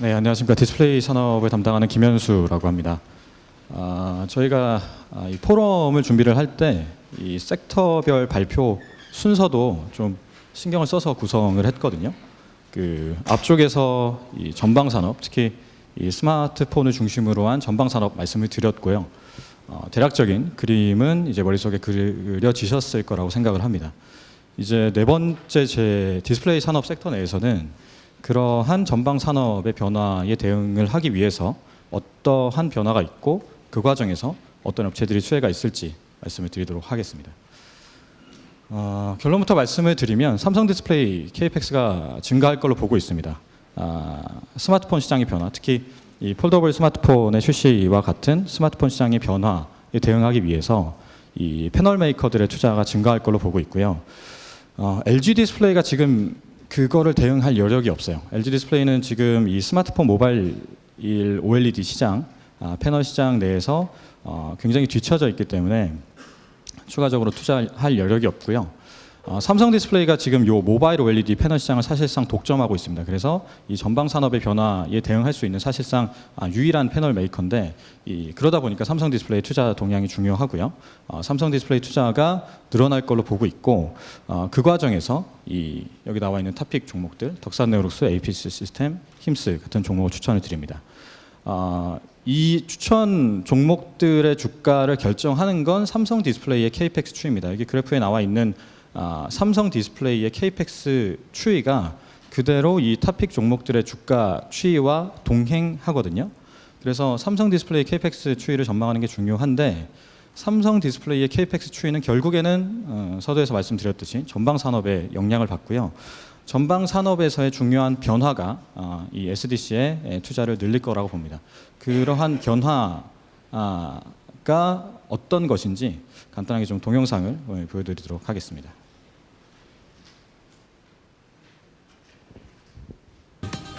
네, 안녕하십니까. 디스플레이 산업을 담당하는 김현수라고 합니다. 아, 저희가 아, 이 포럼을 준비를 할 때 이 섹터별 발표 순서도 좀 신경을 써서 구성을 했거든요. 그 앞쪽에서 이 전방 산업, 특히 이 스마트폰을 중심으로 한 전방 산업 말씀을 드렸고요. 어, 대략적인 그림은 이제 머릿속에 그려지셨을 거라고 생각을 합니다. 이제 네 번째 제 디스플레이 산업 섹터 내에서는 그러한 전방 산업의 변화에 대응을 하기 위해서 어떠한 변화가 있고 그 과정에서 어떤 업체들이 수혜가 있을지 말씀을 드리도록 하겠습니다. 어, 결론부터 말씀을 드리면 삼성 디스플레이 KPX가 증가할 걸로 보고 있습니다. 아, 스마트폰 시장의 변화, 특히 이 폴더블 스마트폰의 출시와 같은 스마트폰 시장의 변화에 대응하기 위해서 이 패널 메이커들의 투자가 증가할 걸로 보고 있고요. 어, LG 디스플레이가 지금 그거를 대응할 여력이 없어요. LG 디스플레이는 지금 이 스마트폰 모바일 OLED 시장, 아, 패널 시장 내에서 어, 굉장히 뒤처져 있기 때문에 추가적으로 투자할 여력이 없고요. 어, 삼성 디스플레이가 지금 요 모바일 OLED 패널 시장을 사실상 독점하고 있습니다. 그래서 이 전방 산업의 변화에 대응할 수 있는 사실상 아, 유일한 패널 메이커인데 이, 그러다 보니까 삼성 디스플레이 투자 동향이 중요하고요. 어, 삼성 디스플레이 투자가 늘어날 걸로 보고 있고 어, 그 과정에서 이 여기 나와 있는 탑픽 종목들 덕산 네오룩스, APC 시스템, 힘스 같은 종목을 추천을 드립니다. 어, 이 추천 종목들의 주가를 결정하는 건 삼성 디스플레이의 KPX 추이입니다. 여기 그래프에 나와 있는 아, 삼성 디스플레이의 KPX 추이가 그대로 이 탑픽 종목들의 주가 추이와 동행하거든요. 그래서 삼성 디스플레이 KPX 추이를 전망하는 게 중요한데 삼성 디스플레이의 KPX 추이는 결국에는 어, 서두에서 말씀드렸듯이 전방 산업에 영향을 받고요. 전방 산업에서의 중요한 변화가 어, 이 SDC의 투자를 늘릴 거라고 봅니다. 그러한 변화가 어떤 것인지 간단하게 좀 동영상을 어, 보여드리도록 하겠습니다.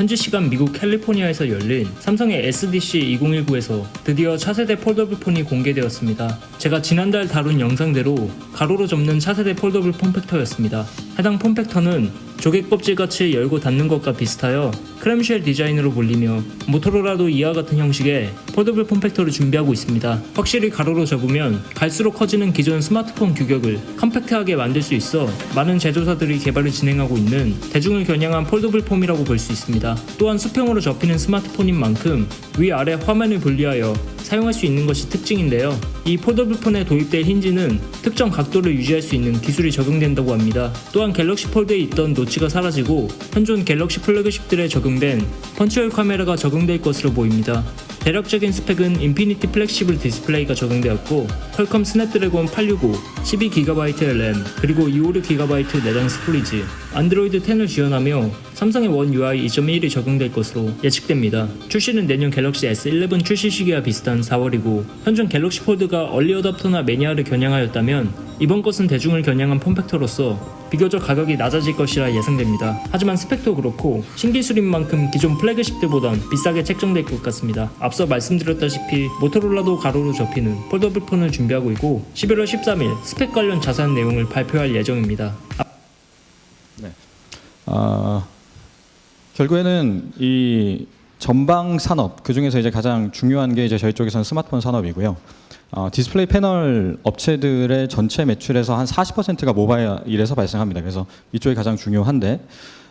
현지 시간 미국 캘리포니아에서 열린 삼성의 SDC 2019에서 드디어 차세대 폴더블 폰이 공개되었습니다. 제가 지난달 다룬 영상대로 가로로 접는 차세대 폴더블 폼팩터였습니다. 해당 폼팩터는 조개 껍질 같이 열고 닫는 것과 비슷하여 크램쉘 디자인으로 불리며 모토로라도 이와 같은 형식의 폴더블 폼팩터를 준비하고 있습니다. 확실히 가로로 접으면 갈수록 커지는 기존 스마트폰 규격을 컴팩트하게 만들 수 있어 많은 제조사들이 개발을 진행하고 있는 대중을 겨냥한 폴더블 폼이라고 볼 수 있습니다. 또한 수평으로 접히는 스마트폰인 만큼 위아래 화면을 분리하여 사용할 수 있는 것이 특징인데요. 이 폴더블 폰에 도입될 힌지는 특정 각도를 유지할 수 있는 기술이 적용된다고 합니다. 또한 갤럭시 폴드에 있던 노 치가 사라지고 현존 갤럭시 플래그십들에 적용된 펀치홀 카메라가 적용될 것으로 보입니다. 대략적인 스펙은 인피니티 플렉시블 디스플레이가 적용되었고 퀄컴 스냅드래곤 865, 12GB 램, 그리고 256GB 내장 스토리지, 안드로이드 10을 지원하며 삼성의 원 UI 2.1이 적용될 것으로 예측됩니다. 출시는 내년 갤럭시 S11 출시 시기와 비슷한 4월이고 현존 갤럭시 폴드가 얼리 어답터나 매니아를 겨냥하였다면 이번 것은 대중을 겨냥한 폼팩터로서 비교적 가격이 낮아질 것이라 예상됩니다. 하지만 스펙도 그렇고 신기술인 만큼 기존 플래그십들보단 비싸게 책정될 것 같습니다. 앞서 말씀드렸다시피 모토로라도 가로로 접히는 폴더블 폰을 준비하고 있고 11월 13일 스펙 관련 자세한 내용을 발표할 예정입니다. 아, 결국에는 이 전방 산업 그 중에서 이제 가장 중요한 게 이제 저희 쪽에서는 스마트폰 산업이고요. 어, 디스플레이 패널 업체들의 전체 매출에서 한 40%가 모바일에서 발생합니다. 그래서 이쪽이 가장 중요한데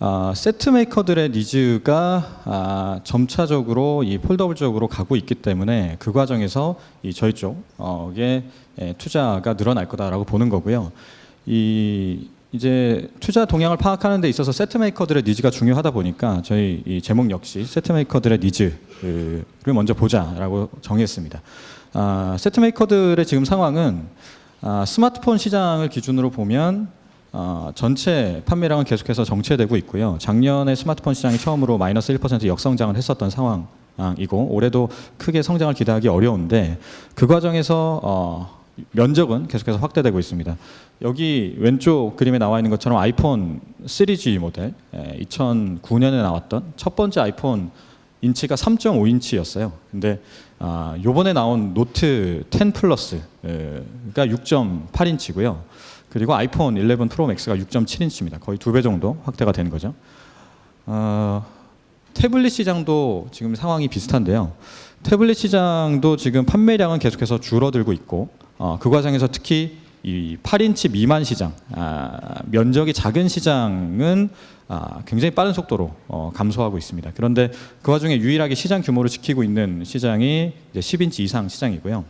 아, 세트 메이커들의 니즈가 아, 점차적으로 이 폴더블 쪽으로 가고 있기 때문에 그 과정에서 이 저희 쪽에 예, 투자가 늘어날 거다라고 보는 거고요. 이 이제 투자 동향을 파악하는 데 있어서 세트 메이커들의 니즈가 중요하다 보니까 저희 이 제목 역시 세트 메이커들의 니즈를 먼저 보자라고 정했습니다. 아, 세트 메이커들의 지금 상황은 아, 스마트폰 시장을 기준으로 보면 어, 전체 판매량은 계속해서 정체되고 있고요. 작년에 스마트폰 시장이 처음으로 마이너스 1% 역성장을 했었던 상황이고 올해도 크게 성장을 기대하기 어려운데 그 과정에서 어, 면적은 계속해서 확대되고 있습니다. 여기 왼쪽 그림에 나와 있는 것처럼 아이폰 3G 모델 2009년에 나왔던 첫 번째 아이폰 인치가 3.5인치였어요. 근데 아, 요번에 나온 노트 10 플러스가 6.8인치고요. 그리고 아이폰 11 프로 맥스가 6.7인치입니다. 거의 두 배 정도 확대가 된 거죠. 어, 태블릿 시장도 지금 상황이 비슷한데요. 태블릿 시장도 지금 판매량은 계속해서 줄어들고 있고 어, 그 과정에서 특히 이 8인치 미만 시장, 아, 면적이 작은 시장은 아, 굉장히 빠른 속도로 어, 감소하고 있습니다. 그런데 그 와중에 유일하게 시장 규모를 지키고 있는 시장이 이제 10인치 이상 시장이고요.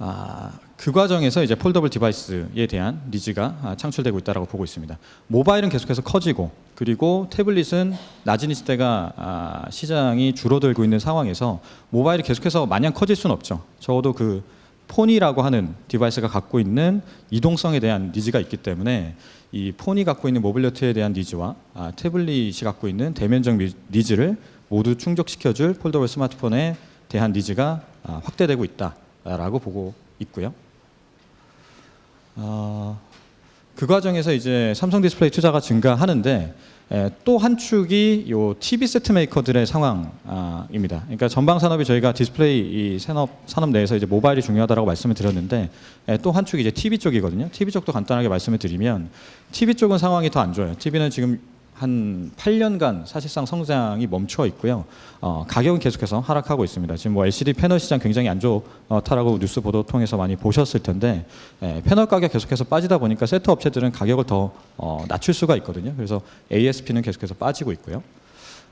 아, 그 과정에서 이제 폴더블 디바이스에 대한 니즈가 아, 창출되고 있다라고 보고 있습니다. 모바일은 계속해서 커지고 그리고 태블릿은 낮은 시대가 아, 시장이 줄어들고 있는 상황에서 모바일이 계속해서 마냥 커질 수는 없죠. 적어도 그 폰이라고 하는 디바이스가 갖고 있는 이동성에 대한 니즈가 있기 때문에 이 폰이 갖고 있는 모빌리티에 대한 니즈와 아, 태블릿이 갖고 있는 대면적 미- 니즈를 모두 충족시켜줄 폴더블 스마트폰에 대한 니즈가 아, 확대되고 있다라고 보고 있고요. 어, 그 과정에서 이제 삼성 디스플레이 투자가 증가하는데 또 한 축이 요 TV 세트 메이커들의 상황입니다. 그러니까 전방 산업이 저희가 디스플레이 이 산업 산업 내에서 이제 모바일이 중요하다라고 말씀을 드렸는데 또 한 축이 이제 TV 쪽이거든요. TV 쪽도 간단하게 말씀을 드리면 TV 쪽은 상황이 더 안 좋아요. TV는 지금 한 8년간 사실상 성장이 멈춰 있고요. 어, 가격은 계속해서 하락하고 있습니다. 지금 뭐 LCD 패널 시장 굉장히 안 좋다라고 뉴스 보도 통해서 많이 보셨을 텐데 예, 패널 가격 계속해서 빠지다 보니까 세트 업체들은 가격을 더 어, 낮출 수가 있거든요. 그래서 ASP는 계속해서 빠지고 있고요.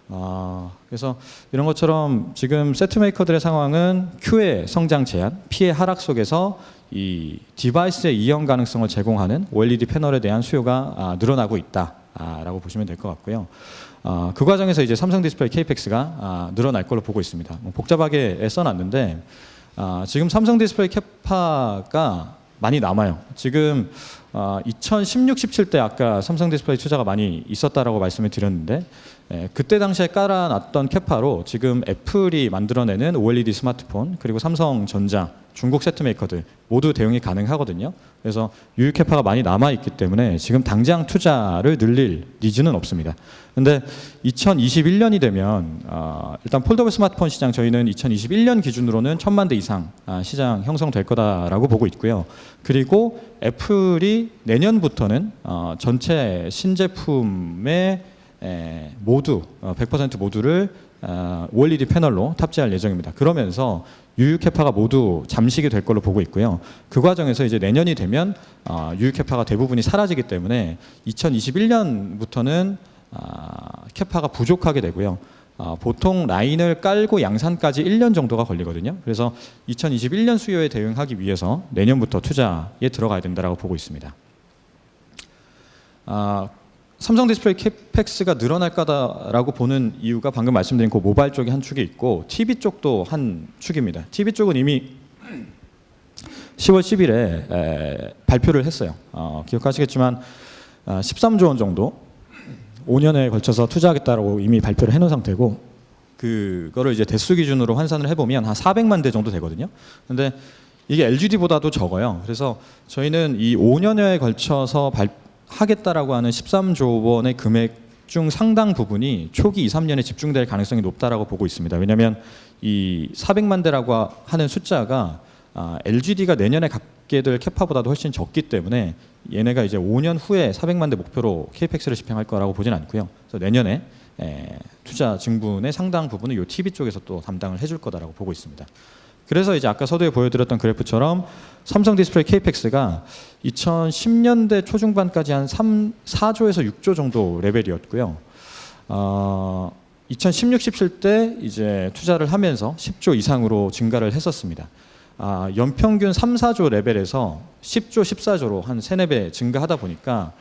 아, 그래서 이런 것처럼 지금 세트 메이커들의 상황은 Q의 성장 제한, P의 하락 속에서 이 디바이스의 이용 가능성을 제공하는 OLED 패널에 대한 수요가 아, 늘어나고 있다 라고 보시면 될 것 같고요. 아, 그 과정에서 이제 삼성 디스플레이 KPX가 아, 늘어날 걸로 보고 있습니다. 뭐 복잡하게 써놨는데 아, 지금 삼성 디스플레이 캐파가 많이 남아요. 지금 어, 2016, 17때 아까 삼성 디스플레이 투자가 많이 있었다라고 말씀을 드렸는데 예, 그때 당시에 깔아놨던 캐파로 지금 애플이 만들어내는 OLED 스마트폰 그리고 삼성 전자, 중국 세트 메이커들 모두 대응이 가능하거든요. 그래서 유효 캐파가 많이 남아 있기 때문에 지금 당장 투자를 늘릴 니즈는 없습니다. 근데 2021년이 되면 어, 일단 폴더블 스마트폰 시장 저희는 2021년 기준으로는 천만 대 이상 아, 시장 형성될 거다라고 보고 있고요. 그리고 애플이 내년부터는 어, 전체 신제품의 에, 모두 어, 100% 모두를 어, OLED 패널로 탑재할 예정입니다. 그러면서 유유 캐파가 모두 잠식이 될 걸로 보고 있고요. 그 과정에서 이제 내년이 되면 어, 유유 캐파가 대부분이 사라지기 때문에 2021년부터는 아, 캐파가 부족하게 되고요. 아, 보통 라인을 깔고 양산까지 1년 정도가 걸리거든요. 그래서 2021년 수요에 대응하기 위해서 내년부터 투자에 들어가야 된다라고 보고 있습니다. 아, 삼성 디스플레이 캐펙스가 늘어날 거다라고 보는 이유가 방금 말씀드린 그 모바일 쪽이 한 축이 있고 TV 쪽도 한 축입니다. TV 쪽은 이미 10월 10일에 에, 발표를 했어요. 어, 기억하시겠지만 아, 13조 원 정도 5년에 걸쳐서 투자하겠다라고 이미 발표를 해놓은 상태고 그거를 이제 대수 기준으로 환산을 해보면 한 400만 대 정도 되거든요. 근데 이게 LGD보다도 적어요. 그래서 저희는 이 5년여에 걸쳐서 발, 하겠다라고 하는 13조 원의 금액 중 상당 부분이 초기 2, 3년에 집중될 가능성이 높다라고 보고 있습니다. 왜냐하면 이 400만 대라고 하는 숫자가 아, LGD가 내년에 갖게 될 캐파보다도 훨씬 적기 때문에 얘네가 이제 5년 후에 400만 대 목표로 KPX를 집행할 거라고 보진 않고요. 그래서 내년에 에, 투자 증분의 상당 부분은 이 TV 쪽에서 또 담당을 해줄 거다라고 보고 있습니다. 그래서 이제 아까 서두에 보여드렸던 그래프처럼 삼성 디스플레이 KPX가 2010년대 초중반까지 한 3, 4조에서 6조 정도 레벨이었고요. 어, 2016, 17때 이제 투자를 하면서 10조 이상으로 증가를 했었습니다. 아, 연평균 3, 4조 레벨에서 10조, 14조로 한 3, 4배 증가하다 보니까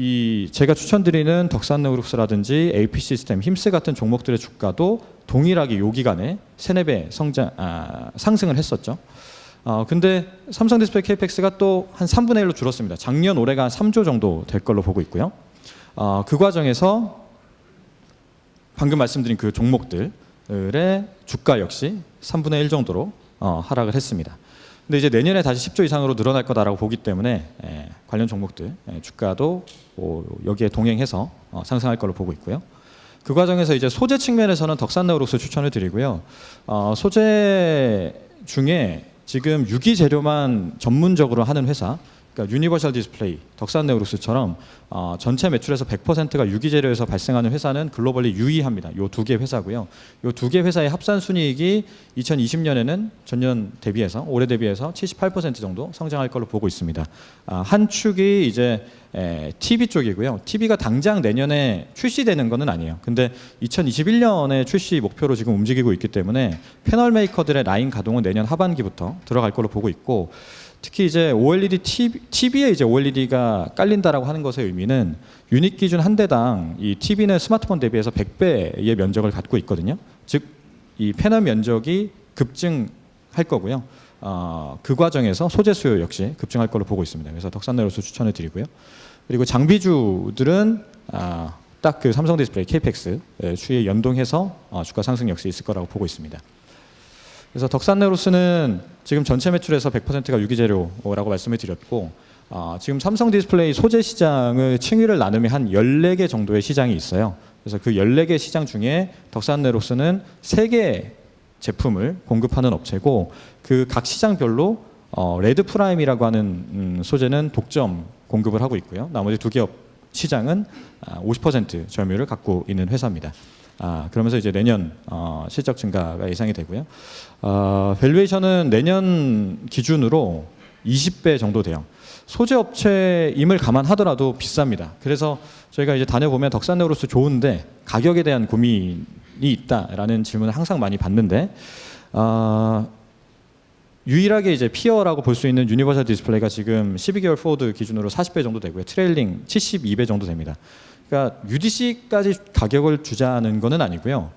이 제가 추천드리는 덕산네우룩스라든지 AP 시스템, 힘스 같은 종목들의 주가도 동일하게 요 기간에 3, 4배 성장 아, 상승을 했었죠. 어, 근데 삼성 디스플레이 KPX가 또 한 3분의 1로 줄었습니다. 작년 올해가 한 3조 정도 될 걸로 보고 있고요. 어, 그 과정에서 방금 말씀드린 그 종목들의 주가 역시 3분의 1 정도로 어, 하락을 했습니다. 근데 이제 내년에 다시 10조 이상으로 늘어날 거다라고 보기 때문에 예, 관련 종목들 예, 주가도 뭐 여기에 동행해서 어, 상승할 걸로 보고 있고요. 그 과정에서 이제 소재 측면에서는 덕산네오록스 추천을 드리고요. 어, 소재 중에 지금 유기 재료만 전문적으로 하는 회사, 그러니까 유니버셜 디스플레이, 덕산 네오룩스처럼 어, 전체 매출에서 100%가 유기재료에서 발생하는 회사는 글로벌리 유의합니다. 요 두 개 회사고요. 요 두 개 회사의 합산 순이익이 2020년에는 전년 대비해서 올해 대비해서 78% 정도 성장할 걸로 보고 있습니다. 아, 한 축이 이제 에, TV 쪽이고요. TV가 당장 내년에 출시되는 것은 아니에요. 근데 2021년에 출시 목표로 지금 움직이고 있기 때문에 패널 메이커들의 라인 가동은 내년 하반기부터 들어갈 걸로 보고 있고 특히 이제 OLED TV, TV에 이제 OLED가 깔린다라고 하는 것의 의미는 유닛 기준 한 대당 이 TV는 스마트폰 대비해서 100배의 면적을 갖고 있거든요. 즉 이 패널 면적이 급증할 거고요. 어, 그 과정에서 소재 수요 역시 급증할 걸로 보고 있습니다. 그래서 덕산네로스 추천을 드리고요. 그리고 장비주들은 아, 딱그 삼성 디스플레이 KPX 추이에 연동해서 어, 주가 상승 역시 있을 거라고 보고 있습니다. 그래서 덕산네로스는 지금 전체 매출에서 100%가 유기재료라고 말씀을 드렸고 어, 지금 삼성 디스플레이 소재 시장을 층위를 나누면 한 14개 정도의 시장이 있어요. 그래서 그 14개 시장 중에 덕산네로스는 3개 제품을 공급하는 업체고 그 각 시장별로 어, 레드 프라임이라고 하는 음, 소재는 독점 공급을 하고 있고요. 나머지 두개업 시장은 아, 50% 점유율을 갖고 있는 회사입니다. 아, 그러면서 이제 내년 어, 실적 증가가 예상이 되고요. 어, 밸류에이션은 내년 기준으로 20배 정도 돼요. 소재 업체임을 감안하더라도 비쌉니다. 그래서 저희가 이제 다녀보면 덕산네오로스 좋은데 가격에 대한 고민이 있다라는 질문을 항상 많이 받는데 어, 유일하게 이제 피어라고 볼 수 있는 유니버설 디스플레이가 지금 12개월 포워드 기준으로 40배 정도 되고요. 트레일링 72배 정도 됩니다. 그러니까 UDC까지 가격을 주자는 거는 아니고요.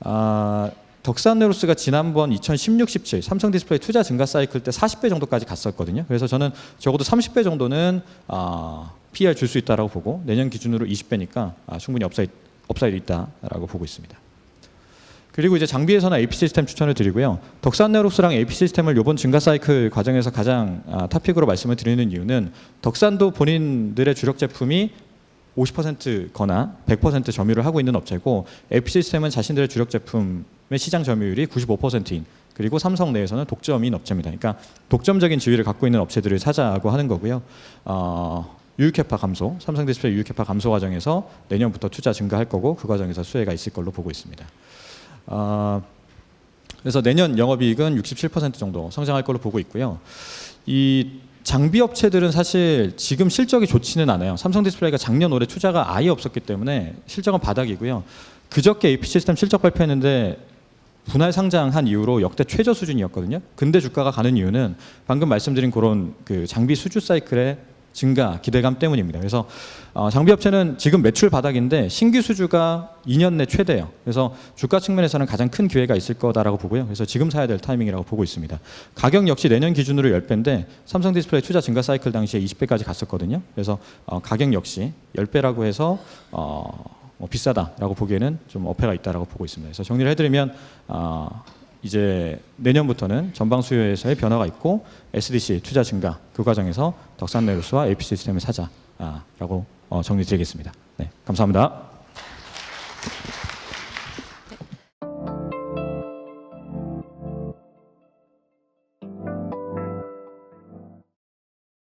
아, 덕산네로스가 지난번 2016, 17 삼성 디스플레이 투자 증가 사이클 때 40배 정도까지 갔었거든요. 그래서 저는 적어도 30배 정도는 아, PR 줄 수 있다라고 보고 내년 기준으로 20배니까 아, 충분히 업사이드, 업사이드 있다라고 보고 있습니다. 그리고 이제 장비에서는 AP 시스템 추천을 드리고요. 덕산네로스랑 AP 시스템을 이번 증가 사이클 과정에서 가장 아, 탑픽으로 말씀을 드리는 이유는 덕산도 본인들의 주력 제품이 50%거나 100% 점유를 하고 있는 업체고 AP 시스템은 자신들의 주력 제품의 시장 점유율이 95%인 그리고 삼성 내에서는 독점인 업체입니다. 그러니까 독점적인 지위를 갖고 있는 업체들을 찾아고 하는 거고요. 어, 유익회파 감소, 삼성 디스플레이 유익회파 감소 과정에서 내년부터 투자 증가할 거고 그 과정에서 수혜가 있을 걸로 보고 있습니다. 어, 그래서 내년 영업이익은 67% 정도 성장할 걸로 보고 있고요. 이 장비 업체들은 사실 지금 실적이 좋지는 않아요. 삼성 디스플레이가 작년 올해 투자가 아예 없었기 때문에 실적은 바닥이고요. 그저께 AP 시스템 실적 발표했는데 분할 상장한 이후로 역대 최저 수준이었거든요. 근데 주가가 가는 이유는 방금 말씀드린 그런 그 장비 수주 사이클의 증가 기대감 때문입니다. 그래서 어, 장비 업체는 지금 매출 바닥인데 신규 수주가 2년 내 최대예요. 그래서 주가 측면에서는 가장 큰 기회가 있을 거다라고 보고요. 그래서 지금 사야 될 타이밍이라고 보고 있습니다. 가격 역시 내년 기준으로 10배인데 삼성 디스플레이 투자 증가 사이클 당시에 20배까지 갔었거든요. 그래서 어, 가격 역시 10배라고 해서 어, 뭐 비싸다라고 보기에는 좀 어폐가 있다라고 보고 있습니다. 그래서 정리를 해드리면 어, 이제 내년부터는 전방 수요에서의 변화가 있고 SDC 투자 증가 그 과정에서 덕산네루스와 AP 시스템을 사자라고 어, 정리드리겠습니다. 네, 감사합니다.